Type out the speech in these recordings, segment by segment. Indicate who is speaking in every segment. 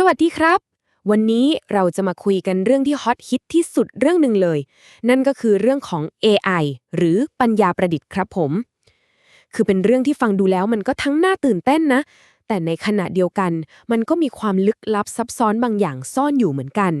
Speaker 1: สวัสดีครับ วันนี้เราจะมาคุยกันเรื่องที่ฮอตฮิตที่สุดเรื่องหนึ่งเลย นั่นก็คือเรื่องของ AI หรือปัญญาประดิษฐ์ครับผม คือเป็นเรื่องที่ฟังดูแล้วมันก็ทั้งน่าตื่นเต้นนะ แต่ในขณะเดียวกัน มันก็มีความลึกลับซับซ้อนบางอย่างซ่อนอยู่เหมือนกัน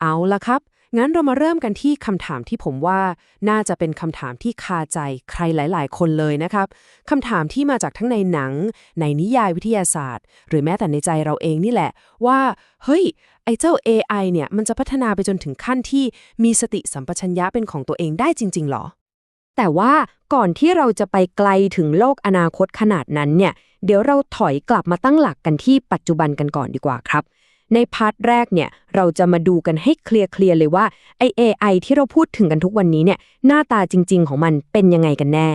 Speaker 1: เอาละครับ งั้นเรามาเริ่มกันที่คำถามที่ผมว่าน่าจะเป็นคำถามที่คาใจใครหลาย ๆ คนเลยนะครับคำถามที่มาจากทั้งในหนัง ในนิยายวิทยาศาสตร์ หรือแม้แต่ในใจเราเองนี่แหละ ว่า เฮ้ย ไอ้เจ้า AI เนี่ย มันจะพัฒนาไปจนถึงขั้นที่มีสติสัมปชัญญะเป็นของตัวเองได้จริง ๆ หรอ
Speaker 2: แต่ว่าก่อนที่เราจะไปไกลถึงโลกอนาคตขนาดนั้นเนี่ย เดี๋ยวเราถอยกลับมาตั้งหลักกันที่ปัจจุบันกันก่อนดีกว่าครับ ในพาร์ทแรกเนี่ยเราจะมาดูกันให้เคลียร์ๆเลยว่าไอ AI ที่เราพูดถึงกันทุกวันนี้เนี่ยหน้าตาจริง ๆ ของมันเป็นยังไงกันแน่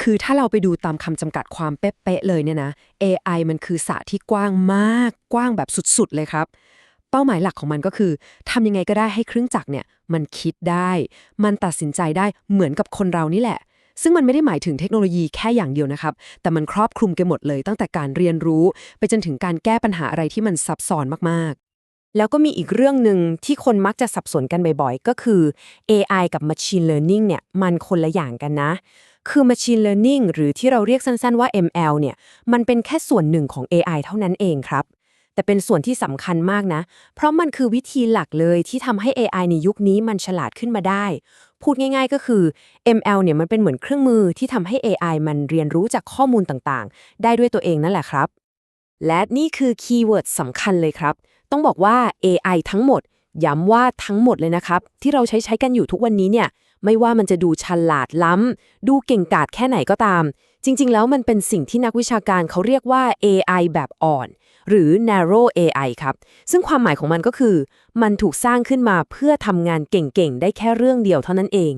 Speaker 1: คือถ้าเราไปดูตามคำจำกัดความเป๊ะๆเลยเนี่ยนะ AI มันคือสระที่กว้างมากกว้างแบบสุดๆเลยครับ เป้าหมายหลักของมันก็คือทำยังไงก็ได้ให้เครื่องจักรเนี่ยมันคิดได้ มันตัดสินใจได้เหมือนกับคนเรานี่แหละ ซึ่งมันไม่ได้หมายถึงเทคโนโลยีแค่อย่างเดียวนะครับ แต่มันครอบคลุมกันหมดเลยตั้งแต่การเรียนรู้ ไปจนถึงการแก้ปัญหาอะไรที่มันซับซ้อนมากๆ แล้วก็มีอีกเรื่องหนึ่งที่คนมักจะสับสนกันบ่อยๆ ก็คือ AI กับ Machine Learning เนี่ยมันคนละอย่างกันนะ คือ Machine Learning หรือที่เราเรียกสั้นๆว่า ML เนี่ยมันเป็นแค่ส่วนหนึ่งของ AI เท่านั้นเองครับ แต่เป็นส่วนที่สำคัญมากนะ เพราะมันคือวิธีหลักเลยที่ทำให้ AI ในยุคนี้มันฉลาดขึ้นมาได้ พูดง่ายๆก็คือ ML เนี่ยมันเป็นเหมือนเครื่องมือที่ทำให้ AI มันเรียนรู้จากข้อมูลต่างๆ ได้ด้วยตัวเองนั่นแหละครับ และนี่คือคีย์เวิร์ดสำคัญเลยครับ ต้องบอกว่า AI ทั้งหมด ย้ำว่าทั้งหมดเลยนะครับ ที่เราใช้ใช้กันอยู่ทุกวันนี้เนี่ย ไม่ว่ามันจะดูฉลาดล้ำ ดูเก่งกาจแค่ไหนก็ตาม จริง ๆ แล้วมันเป็นสิ่งที่นักวิชาการเขาเรียกว่า AI แบบอ่อน หรือ narrow AI ครับ ซึ่งความหมายของมันก็คือ มันถูกสร้างขึ้นมาเพื่อทำงานเก่ง ๆ ได้แค่เรื่องเดียวเท่านั้นเอง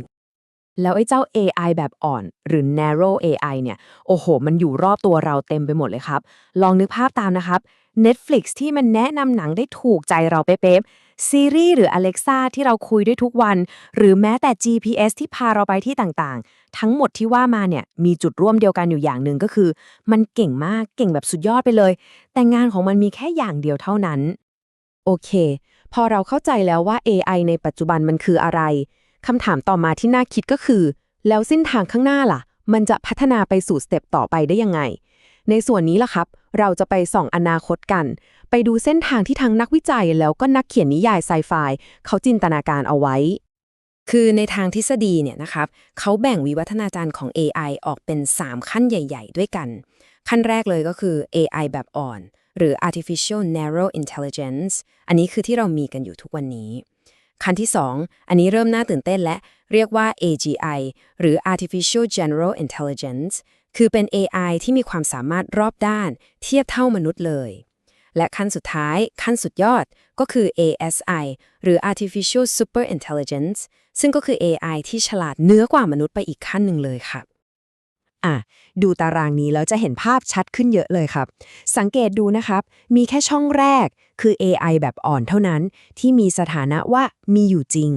Speaker 1: แล้วไอ้เจ้า AI แบบอ่อน หรือ narrow AI เนี่ย โอ้โห มันอยู่รอบตัวเราเต็มไปหมดเลยครับ ลองนึกภาพตามนะครับ Netflix ที่มันแนะนำหนังได้ถูกใจเราเป๊ะ ซีรีส์หรือ Alexa ที่เราคุยด้วยทุกวัน หรือแม้แต่ GPS ที่พาเราไปที่ต่างๆ ทั้งหมดที่ว่ามาเนี่ยมีจุดร่วมเดียวกันอยู่อย่างหนึ่งก็คือ มันเก่งมากเก่งแบบสุดยอดไปเลย แต่งานของมันมีแค่อย่างเดียวเท่านั้น โอเค พอเราเข้าใจแล้วว่า AI ในปัจจุบันมันคืออะไรคำถามต่อมาที่น่าคิดก็คือ แล้วเส้นทางข้างหน้าล่ะ มันจะพัฒนาไปสู่สเต็ปต่อไปได้ยังไง ในส่วนนี้ล่ะครับ เราจะไปส่องอนาคตกัน ไปดูเส้นทางที่ทั้งนักวิจัยแล้วก็นักเขียนนิยายไซไฟเขาจินตนาการเอาไว้ คือในทางทฤษฎีเนี่ยนะครับเขาแบ่งวิวัฒนาการของ AI ออกเป็น 3 ขั้นใหญ่ ๆ ด้วยกัน ขั้นแรกเลยก็คือ AI แบบอ่อน หรือ artificial narrow intelligence อันนี้คือที่เรามีกันอยู่ทุกวันนี้ขั้นที่ 2 อันนี้เริ่มน่าตื่นเต้นและ เรียกว่า AGI หรือ artificial general intelligence คือเป็น AI ที่มีความสามารถรอบด้าน เทียบเท่ามนุษย์เลย และขั้นสุดท้ายขั้นสุดยอดก็คือ ASI หรือ artificial super intelligence ซึ่งก็คือ AI ที่ฉลาดเหนือกว่ามนุษย์ไปอีกขั้นหนึ่งเลยค่ะอะดูตารางนี้แล้วจะเห็นภาพชัดขึ้นเยอะเลยครับ สังเกตดูนะครับ มีแค่ช่องแรกคือ AI แบบอ่อนเท่านั้นที่มีสถานะว่ามีอยู่จริง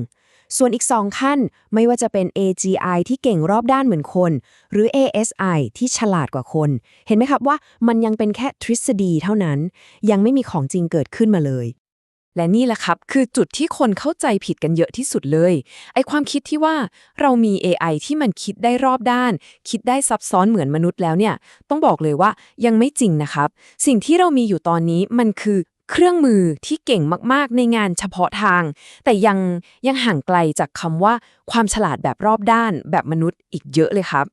Speaker 1: ส่วนอีกสองขั้นไม่ว่าจะเป็น AGI ที่เก่งรอบด้านเหมือนคน หรือ ASI ที่ฉลาดกว่าคน เห็นไหมครับว่ามันยังเป็นแค่ทฤษฎีเท่านั้น ยังไม่มีของจริงเกิดขึ้นมาเลย และนี่แหละครับ คือจุดที่คนเข้าใจผิดกันเยอะที่สุดเลย ไอความคิดที่ว่าเรามี AI ที่มันคิดได้รอบด้าน คิดได้ซับซ้อนเหมือนมนุษย์แล้วเนี่ย ต้องบอกเลยว่ายังไม่จริงนะครับ สิ่งที่เรามีอยู่ตอนนี้มันคือ เครื่องมือที่เก่งมากๆ ในงานเฉพาะทาง แต่ยังยังห่างไกลจากคำว่าความฉลาดแบบรอบด้านแบบมนุษย์อีกเยอะเลยครับ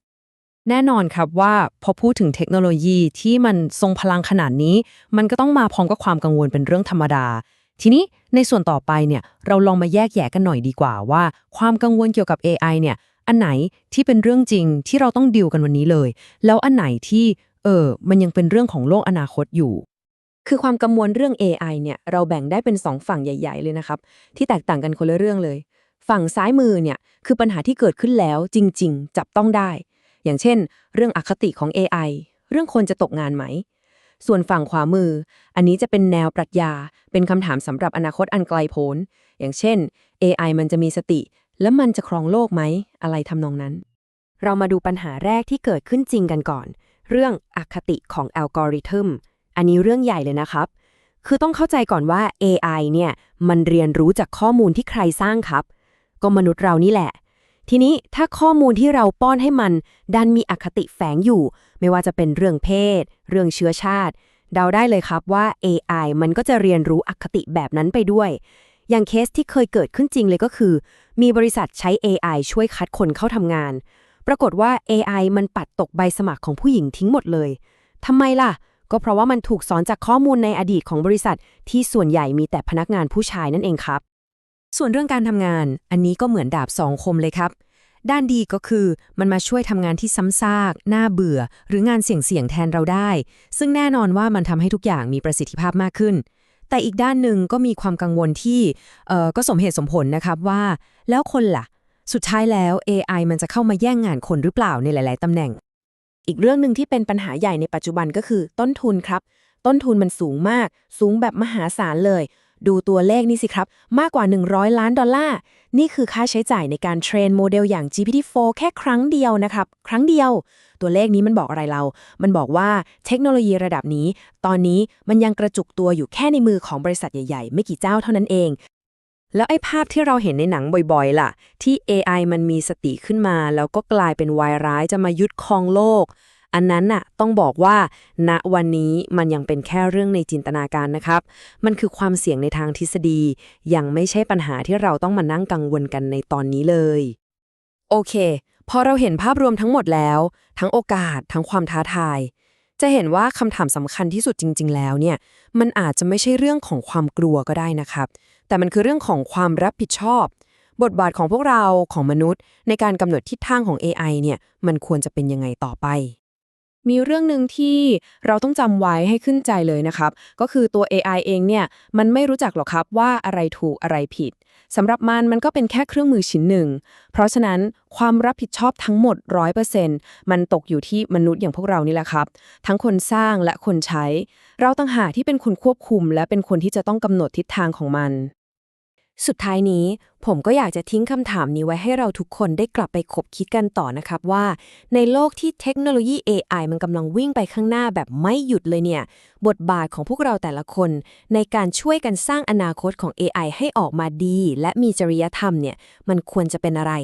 Speaker 1: แน่นอนครับว่าพอพูดถึงเทคโนโลยีที่มันทรงพลังขนาดนี้ มันก็ต้องมาพร้อมกับความกังวลเป็นเรื่องธรรมดา ทีนี้ในส่วนต่อไปเนี่ยเราลองมาแยกแยะกันหน่อยดีกว่าว่า ความกังวลเกี่ยวกับ AI เนี่ยอันไหนที่เป็นเรื่องจริงที่เราต้องดิวกันวันนี้เลย แล้วอันไหนที่เออมันยังเป็นเรื่องของโลกอนาคตอยู่ คือความกังวลเรื่อง AI เนี่ยเราแบ่งได้เป็น 2 ฝั่งใหญ่ ๆ เลยนะครับ ที่แตกต่างกันคนละเรื่องเลย ฝั่งซ้ายมือเนี่ยคือปัญหาที่เกิดขึ้นแล้วจริง ๆ จับต้องได้ อย่างเช่น เรื่องอคติของ AI เรื่องคนจะตกงานไหม ส่วนฝั่งขวามือ อันนี้จะเป็นแนวปรัชญา เป็นคำถามสำหรับอนาคตอันไกลโพ้นอย่างเช่น AI มันจะมีสติ แล้วมันจะครองโลกไหมอะไรทำนองนั้น เรามาดูปัญหาแรกที่เกิดขึ้นจริงกันก่อน เรื่องอคติของอัลกอริทึม อันนี้เรื่องใหญ่เลยนะครับ
Speaker 2: คือต้องเข้าใจก่อนว่า AI เนี่ยมันเรียนรู้จากข้อมูลที่ใครสร้างครับ ก็มนุษย์เรานี่แหละ ทีนี้ถ้าข้อมูลที่เราป้อนให้มัน ดันมีอคติแฝงอยู่ ไม่ว่าจะเป็นเรื่องเพศ เรื่องเชื้อชาติ เดาได้เลยครับว่า AI มันก็จะเรียนรู้อคติแบบนั้นไปด้วย อย่างเคสที่เคยเกิดขึ้นจริงเลยก็คือ มีบริษัทใช้ AI ช่วยคัดคนเข้าทำงาน ปรากฏว่า AI มันปัดตกใบสมัครของผู้หญิงทิ้งหมดเลยทำไมล่ะ ก็เพราะว่ามันถูกสอนจากข้อมูลในอดีตของบริษัท ที่ส่วนใหญ่มีแต่พนักงานผู้ชายนั่นเองครับ ส่วนเรื่องการทำงาน อันนี้ก็เหมือนดาบสองคมเลยครับ ด้านดีก็คือมันมาช่วยทำงานที่ซ้ำซาก น่าเบื่อ หรืองานเสี่ยงๆแทนเราได้ ซึ่งแน่นอนว่ามันทำให้ทุกอย่างมีประสิทธิภาพมากขึ้นแต่อีกด้านหนึ่งก็มีความกังวลที่เอ่อก็สมเหตุสมผลนะครับว่า แล้วคนล่ะ สุดท้ายแล้ว AI มันจะเข้ามาแย่งงานคนหรือเปล่าในหลาย ๆตำแหน่ง อีกเรื่องหนึ่งที่เป็นปัญหาใหญ่ในปัจจุบันก็คือ ต้นทุนครับ ต้นทุนมันสูงมาก สูงแบบมหาศาลเลย ดูตัวเลขนี่สิครับ มากกว่า 100 ล้านดอลลาร์ นี่คือค่าใช้จ่ายในการเทรนโมเดลอย่าง GPT-4 แค่ครั้งเดียวนะครับ ครั้งเดียว ตัวเลขนี้มันบอกอะไรเรา มันบอกว่าเทคโนโลยีระดับนี้ ตอนนี้มันยังกระจุกตัวอยู่แค่ในมือของบริษัทใหญ่ ๆ ไม่กี่เจ้าเท่านั้นเอง แล้วไอ้ภาพที่เราเห็นในหนังบ่อยๆ ล่ะ ที่ AI มันมีสติขึ้นมา แล้วก็กลายเป็นวายร้ายจะมายึดครองโลก อันนั้นน่ะต้องบอกว่า ณวันนี้มันยังเป็นแค่เรื่องในจินตนาการนะครับ มันคือความเสี่ยงในทางทฤษฎี ยังไม่ใช่ปัญหาที่เราต้องมานั่งกังวลกันในตอนนี้เลย โอเค พอเราเห็นภาพรวมทั้งหมดแล้ว ทั้งโอกาส ทั้งความท้าทาย จะเห็นว่าคำถามสำคัญที่สุดจริง ๆ แล้วเนี่ยมันอาจจะไม่ใช่เรื่องของความกลัวก็ได้นะครับ แต่มันคือเรื่องของความรับผิดชอบ บทบาทของพวกเราของมนุษย์ ในการกำหนดทิศทางของ AI เนี่ยมันควรจะเป็นยังไงต่อไป มีเรื่องหนึ่งที่เราต้องจำไว้ให้ขึ้นใจเลยนะครับ ก็คือตัว AI เองเนี่ยมันไม่รู้จักหรอกครับว่าอะไรถูกอะไรผิด สำหรับมันมันก็เป็นแค่เครื่องมือชิ้นหนึ่ง เพราะฉะนั้นความรับผิดชอบทั้งหมด 100%มันตกอยู่ที่มนุษย์อย่างพวกเรานี่แหละครับ ทั้งคนสร้างและคนใช้ เราต่างหากที่เป็นคนควบคุม และเป็นคนที่จะต้องกำหนดทิศทางของมัน สุดท้ายนี้ผมก็อยากจะทิ้งคำถามนี้ไว้ให้เราทุกคนได้กลับไปคบคิดกันต่อนะครับว่า ในโลกที่เทคโนโลยี AI มันกำลังวิ่งไปข้างหน้าแบบไม่หยุดเลยเนี่ย บทบาทของพวกเราแต่ละคน ในการช่วยกันสร้างอนาคตของ AI ให้ออกมาดี และมีจริยธรรมเนี่ยมันควรจะเป็นอะไร